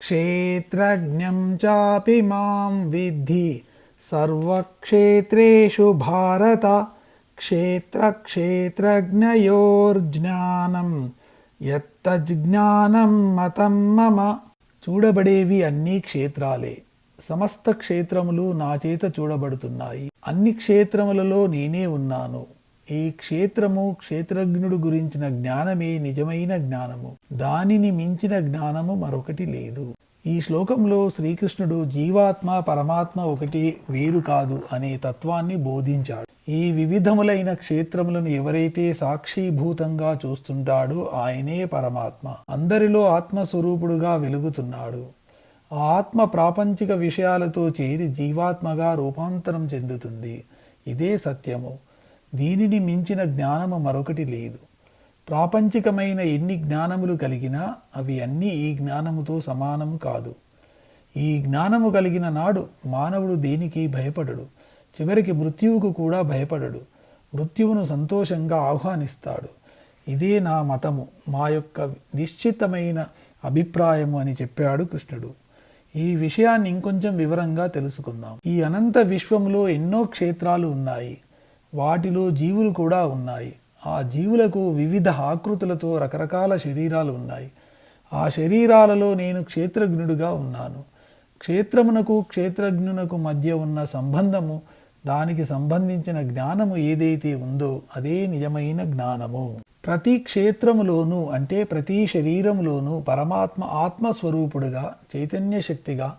क्षेत्रज्ञं चापि मां विद्धि सर्वक्षेत्रेषु भारत క్షేత్రక్షేత్రజ్ఞయోర్జ్ఞానం యత్తజ్ఞానం మతం మమ చూడబడేవి అన్ని క్షేత్రాలే సమస్త క్షేత్రములు నా చేత చూడబడుతున్నాయి అన్ని క్షేత్రములలో నేనే ఉన్నాను ఈ క్షేత్రము క్షేత్రజ్ఞుడు గురించిన జ్ఞానమే నిజమైన జ్ఞానము. దానిని మించిన జ్ఞానము మరొకటి లేదు. ఈ శ్లోకంలో శ్రీకృష్ణుడు జీవాత్మ పరమాత్మ ఒకటి వేరు కాదు అనే తత్వాన్ని బోధించాడు. ఈ వివిధములైన క్షేత్రములను ఎవరైతే సాక్షిభూతంగా చూస్తుంటాడో ఆయనే పరమాత్మ. అందరిలో ఆత్మస్వరూపుడుగా వెలుగుతున్నాడు. ఆత్మ ప్రాపంచిక విషయాలతో చేరి జీవాత్మగా రూపాంతరం చెందుతుంది. ఇదే సత్యము. దీనిని మించిన జ్ఞానము మరొకటి లేదు. ప్రాపంచికమైన ఎన్ని జ్ఞానములు కలిగినా అవి అన్నీ ఈ జ్ఞానముతో సమానము కాదు. ఈ జ్ఞానము కలిగిన నాడు మానవుడు దేనికి భయపడడు? చివరికి మృత్యువుకు కూడా భయపడడు. మృత్యువును సంతోషంగా ఆహ్వానిస్తాడు. ఇదే నా మతము మా యొక్క నిశ్చితమైన అభిప్రాయము అని చెప్పాడు కృష్ణుడు. ఈ విషయాన్ని ఇంకొంచెం వివరంగా తెలుసుకుందాం. ఈ అనంత విశ్వంలో ఎన్నో క్షేత్రాలు ఉన్నాయి. వాటిలో జీవులు కూడా ఉన్నాయి. ఆ జీవులకు వివిధ ఆకృతులతో రకరకాల శరీరాలు ఉన్నాయి. ఆ శరీరాలలో నేను క్షేత్రజ్ఞుడుగా ఉన్నాను. క్షేత్రమునకు క్షేత్రజ్ఞునకు మధ్య ఉన్న సంబంధము దానికి సంబంధించిన జ్ఞానము ఏదైతే ఉందో అదే నిజమైన జ్ఞానము. ప్రతి క్షేత్రములోనూ అంటే ప్రతి శరీరములోనూ పరమాత్మ ఆత్మస్వరూపుడుగా చైతన్య శక్తిగా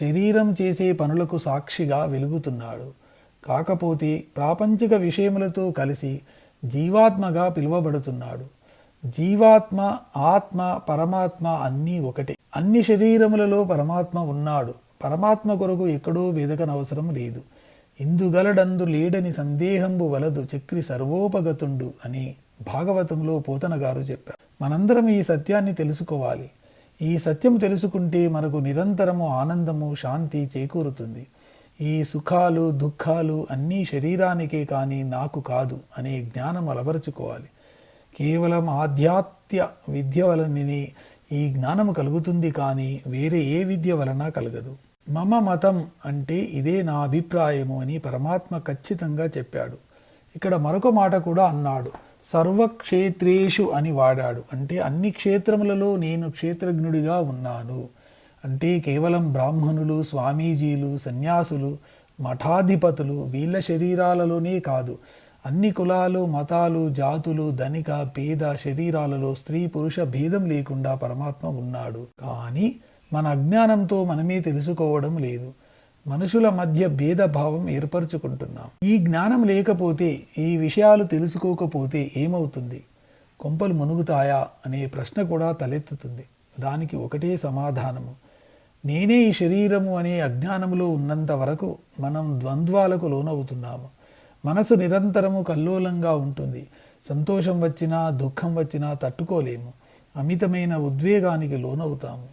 శరీరం చేసే పనులకు సాక్షిగా వెలుగుతున్నాడు. కాకపోతే ప్రాపంచిక విషయములతో కలిసి జీవాత్మగా పిలువబడుతున్నాడు. జీవాత్మ ఆత్మ పరమాత్మ అన్నీ ఒకటే. అన్ని శరీరములలో పరమాత్మ ఉన్నాడు. పరమాత్మ కొరకు ఎక్కడో వెదకనవసరం లేదు. ఇందుగలడందు లేడని సందేహంబు వలదు చక్రి సర్వోపగతుండు అని భాగవతంలో పోతన గారు చెప్పారు. మనందరం ఈ సత్యాన్ని తెలుసుకోవాలి. ఈ సత్యం తెలుసుకుంటే మనకు నిరంతరము ఆనందము శాంతి చేకూరుతుంది. ఈ సుఖాలు దుఃఖాలు అన్నీ శరీరానికే కానీ నాకు కాదు అనే జ్ఞానం అలవరుచుకోవాలి. కేవలం ఆధ్యాత్య విద్య వలనని ఈ జ్ఞానము కలుగుతుంది కానీ వేరే ఏ విద్య వలన కలగదు. మమ మతం అంటే ఇదే నా అభిప్రాయము అని పరమాత్మ ఖచ్చితంగా చెప్పాడు. ఇక్కడ మరొక మాట కూడా అన్నాడు. సర్వక్షేత్రేషు అని వాడాడు. అంటే అన్ని క్షేత్రములలో నేను క్షేత్రజ్ఞుడిగా ఉన్నాను. అంటే కేవలం బ్రాహ్మణులు స్వామీజీలు సన్యాసులు మఠాధిపతులు వీళ్ళ శరీరాలలోనే కాదు అన్ని కులాలు మతాలు జాతులు ధనిక పేద శరీరాలలో స్త్రీ పురుష భేదం లేకుండా పరమాత్మ ఉన్నాడు. కానీ మన అజ్ఞానంతో మనమే తెలుసుకోవడం లేదు. మనుషుల మధ్య భేదభావం ఏర్పరచుకుంటున్నాం. ఈ జ్ఞానం లేకపోతే ఈ విషయాలు తెలుసుకోకపోతే ఏమవుతుంది? కొంపలు మునుగుతాయా? అనే ప్రశ్న కూడా తలెత్తుతుంది. దానికి ఒకటే సమాధానము. నేనే ఈ శరీరము అనే అజ్ఞానములో ఉన్నంత వరకు మనం ద్వంద్వాలకు లోనవుతున్నాము. మనసు నిరంతరము కల్లోలంగా ఉంటుంది. సంతోషం వచ్చినా దుఃఖం వచ్చినా తట్టుకోలేము. అమితమైన ఉద్వేగానికి లోనవుతాము.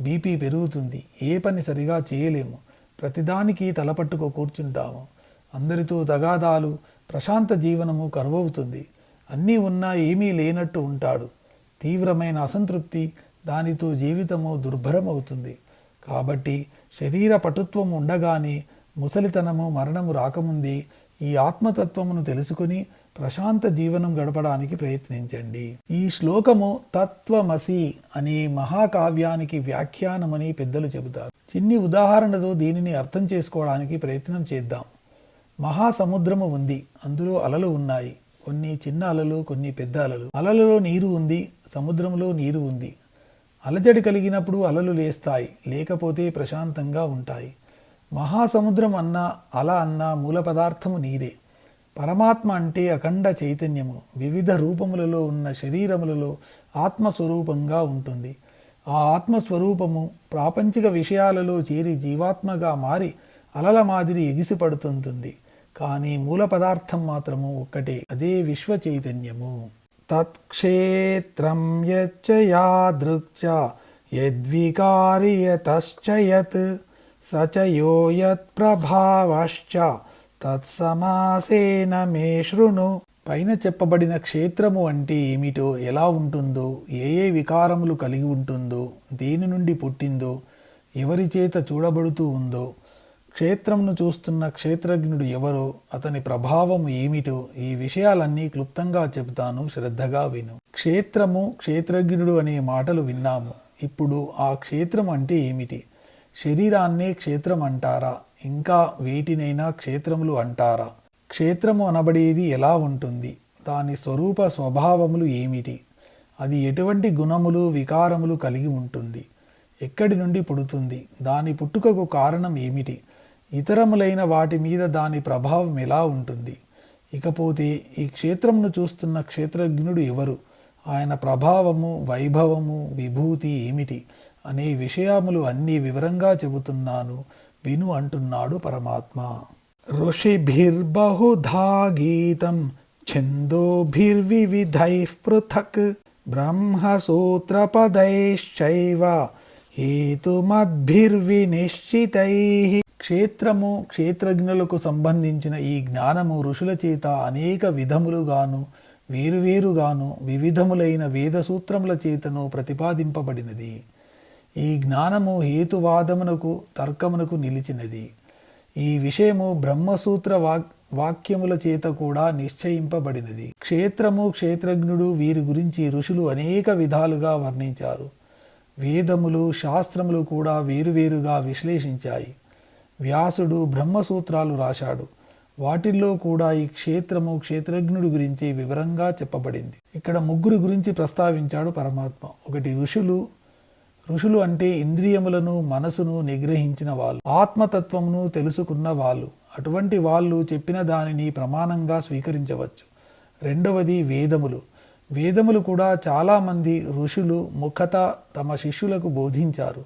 బీపీ పెరుగుతుంది. ఏ పని సరిగా చేయలేము. ప్రతిదానికి తలపట్టుకో కూర్చుంటాము. అందరితో తగాదాలు ప్రశాంత జీవనము కరువవుతుంది. అన్నీ ఉన్నా ఏమీ లేనట్టు ఉంటాడు. తీవ్రమైన అసంతృప్తి దానితో జీవితము దుర్భరమవుతుంది. కాబట్టి శరీర పటుత్వం ఉండగానే ముసలితనము మరణము రాకముందే ఈ ఆత్మతత్వమును తెలుసుకుని ప్రశాంత జీవనం గడపడానికి ప్రయత్నించండి. ఈ శ్లోకము తత్వమసి అనే మహాకావ్యానికి వ్యాఖ్యానమని పెద్దలు చెబుతారు. చిన్ని ఉదాహరణతో దీనిని అర్థం చేసుకోవడానికి ప్రయత్నం చేద్దాం. మహాసముద్రము ఉంది అందులో అలలు ఉన్నాయి. కొన్ని చిన్న అలలు కొన్ని పెద్ద అలలు. అలలలో నీరు ఉంది సముద్రంలో నీరు ఉంది. అలజడి కలిగినప్పుడు అలలు లేస్తాయి లేకపోతే ప్రశాంతంగా ఉంటాయి. మహాసముద్రం అన్నా అల అన్నా మూల పదార్థము నీరే పరమాత్మ అంటే అఖండ చైతన్యము. వివిధ రూపములలో ఉన్న శరీరములలో ఆత్మస్వరూపంగా ఉంటుంది. ఆ ఆత్మస్వరూపము ప్రాపంచిక విషయాలలో చేరి జీవాత్మగా మారి అలల మాదిరి ఎగిసిపడుతుంటుంది. కానీ మూల పదార్థం మాత్రము ఒక్కటే అదే విశ్వ చైతన్యము. తత్క్షేత్రం యచ్చ యాదృక్చ యద్వికారి యతశ్చ యత్ స చ యో యత్ ప్రభావశ్చ తత్సమాసేన మే శృణు పైన చెప్పబడిన క్షేత్రము అంటే ఏమిటో ఎలా ఉంటుందో ఏ ఏ వికారములు కలిగి ఉంటుందో దేని నుండి పుట్టిందో ఎవరి చేత చూడబడుతూ ఉందో క్షేత్రంను చూస్తున్న క్షేత్రజ్ఞుడు ఎవరో అతని ప్రభావం ఏమిటో ఈ విషయాలన్నీ క్లుప్తంగా చెబుతాను శ్రద్ధగా విను. క్షేత్రము క్షేత్రజ్ఞుడు అనే మాటలు విన్నాము. ఇప్పుడు ఆ క్షేత్రం అంటే ఏమిటి? శరీరాన్నే క్షేత్రం అంటారా? ఇంకా వేటినైనా క్షేత్రములు అంటారా? క్షేత్రము అనబడేది ఎలా ఉంటుంది? దాని స్వరూప స్వభావములు ఏమిటి? అది ఎటువంటి గుణములు వికారములు కలిగి ఉంటుంది? ఎక్కడి నుండి పుడుతుంది? దాని పుట్టుకకు కారణం ఏమిటి? ఇతరములైన వాటి మీద దాని ప్రభావం ఎలా ఉంటుంది? ఇకపోతే ఈ క్షేత్రమును చూస్తున్న క్షేత్రజ్ఞుడు ఎవరు? ఆయన ప్రభావము వైభవము విభూతి ఏమిటి? అనే విషయములు అన్నీ వివరంగా చెబుతున్నాను. విను అంటున్నాడు పరమాత్మ. ఋషిభిర్బహుధా గీతం ఛందోభిర్వివిధై పృథక్ బ్రహ్మసూత్రపదైశ్చైవ హేతుమద్భిర్వినిశ్చితై క్షేత్రము క్షేత్రజ్ఞులకు సంబంధించిన ఈ జ్ఞానము ఋషుల చేత అనేక విధములుగాను వేరువేరుగాను వివిధములైన వేద సూత్రముల చేతను ప్రతిపాదింపబడినది. ఈ జ్ఞానము హేతువాదమునకు తర్కమునకు నిలిచినది. ఈ విషయము బ్రహ్మసూత్ర వాక్ వాక్యముల చేత కూడా నిశ్చయింపబడినది. క్షేత్రము క్షేత్రజ్ఞుడు వీరి గురించి ఋషులు అనేక విధాలుగా వర్ణించారు. వేదములు శాస్త్రములు కూడా వేరువేరుగా విశ్లేషించాయి. వ్యాసుడు బ్రహ్మసూత్రాలు రాశాడు. వాటిల్లో కూడా ఈ క్షేత్రము క్షేత్రజ్ఞుడి గురించి వివరంగా చెప్పబడింది. ఇక్కడ ముగ్గురు గురించి ప్రస్తావించాడు పరమాత్మ. ఒకటి ఋషులు. ఋషులు అంటే ఇంద్రియములను మనసును నిగ్రహించిన వాళ్ళు. ఆత్మతత్వమును తెలుసుకున్న వాళ్ళు. అటువంటి వాళ్ళు చెప్పిన దానిని ప్రమాణంగా స్వీకరించవచ్చు. రెండవది వేదములు. వేదములు కూడా చాలామంది ఋషులు ముఖత తమ శిష్యులకు బోధించారు.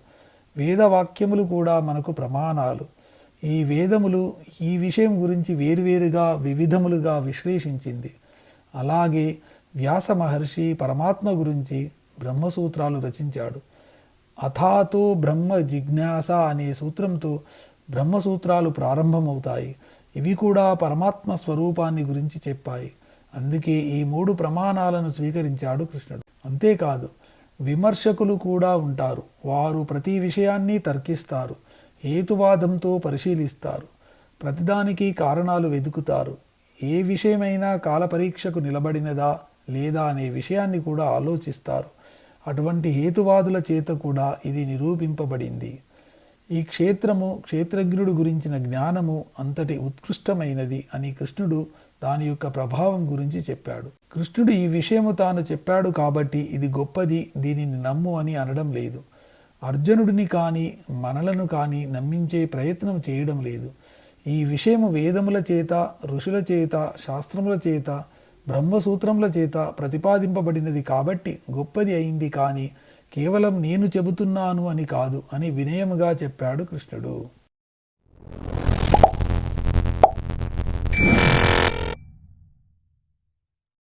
వేదవాక్యములు కూడా మనకు ప్రమాణాలు. ఈ వేదములు ఈ విషయం గురించి వేరువేరుగా వివిధములుగా విశ్లేషించింది. అలాగే వ్యాస మహర్షి పరమాత్మ గురించి బ్రహ్మసూత్రాలు రచించాడు. అథాతో బ్రహ్మ జిజ్ఞాస అనే సూత్రంతో బ్రహ్మసూత్రాలు ప్రారంభమవుతాయి. ఇవి కూడా పరమాత్మ స్వరూపాన్ని గురించి చెప్పాయి. అందుకే ఈ మూడు ప్రమాణాలను స్వీకరించాడు కృష్ణుడు. అంతేకాదు విమర్శకులు కూడా ఉంటారు. వారు ప్రతి విషయాన్ని తర్కిస్తారు. హేతువాదంతో పరిశీలిస్తారు. ప్రతిదానికి కారణాలు వెతుకుతారు. ఏ విషయమైనా కాలపరీక్షకు నిలబడినదా లేదా అనే విషయాన్ని కూడా ఆలోచిస్తారు. అటువంటి హేతువాదుల చేత కూడా ఇది నిరూపింపబడింది. ఈ క్షేత్రము క్షేత్రజ్ఞుడు గురించిన జ్ఞానము అంతటి ఉత్కృష్టమైనది అని కృష్ణుడు దాని యొక్క ప్రభావం గురించి చెప్పాడు. కృష్ణుడు ఈ విషయము తాను చెప్పాడు కాబట్టి ఇది గొప్పది దీనిని నమ్ము అని అనడం లేదు. అర్జునుడిని కానీ మనలను కానీ నమ్మించే ప్రయత్నం చేయడం లేదు. ఈ విషయము వేదముల చేత ఋషుల చేత శాస్త్రముల చేత బ్రహ్మసూత్రముల చేత ప్రతిపాదింపబడినది కాబట్టి గొప్పది అయింది కానీ కేవలం నేను చెబుతున్నాను అని కాదు అని వినయముగా చెప్పాడు కృష్ణుడు.